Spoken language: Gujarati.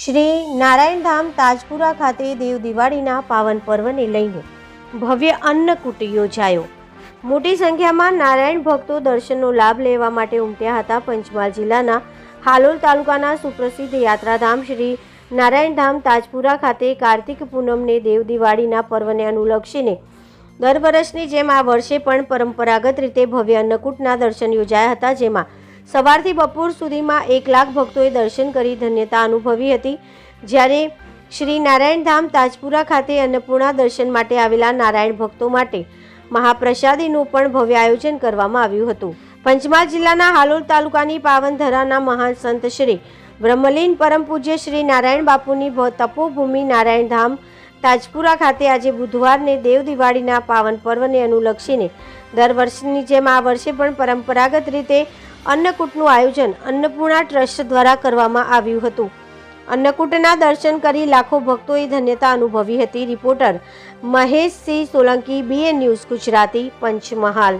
શ્રી નારાયણધામ તાજપુરા ખાતે દેવ દિવાળીના પાવન પર્વને લઈને ભવ્ય અન્નકૂટ યોજાયો. મોટી સંખ્યામાં નારાયણ ભક્તો દર્શનનો લાભ લેવા માટે ઉમટ્યા હતા. પંચમહાલ જિલ્લાના હાલોલ તાલુકાના સુપ્રસિદ્ધ યાત્રાધામ શ્રી નારાયણધામ તાજપુરા ખાતે કાર્તિક પૂનમને દેવ દિવાળીના પર્વને અનુલક્ષીને દર વર્ષની જેમ આ વર્ષે પણ પરંપરાગત રીતે ભવ્ય અન્નકૂટના દર્શન યોજાયા હતા, જેમાં સવારથી બપોર સુધીમાં એક લાખ ભક્તોએ દર્શન કરી ધન્યતા અનુભવી હતી. જ્યારે શ્રી નારાયણધામ તાજપુરા ખાતે અન્નપૂર્ણા દર્શન માટે આવેલા નારાયણ ભક્તો માટે મહાપ્રસાદીનું પણ ભવ્ય આયોજન કરવામાં આવ્યું હતું. પંચમહાલ જિલ્લાના હાલોલ તાલુકાની પાવનધરાના મહાન સંત શ્રી બ્રહ્મલીન પરમ પૂજ્ય શ્રી નારાયણ બાપુની તપોભૂમિ તપોભૂમિ નારાયણધામ તાજપુરા ખાતે આજે બુધવારને દેવ દિવાળીના પાવન પર્વને અનુલક્ષીને દર વર્ષની જેમ આ વર્ષે પણ પરંપરાગત રીતે અન્નકૂટનું આયોજન અન્નપૂર્ણા ટ્રસ્ટ દ્વારા કરવામાં આવ્યું હતું. અન્નકૂટના દર્શન કરી લાખો ભક્તોએ ધન્યતા અનુભવી હતી. Reporter Maheshsinh Solanki BN news Gujarati, Panchmahal.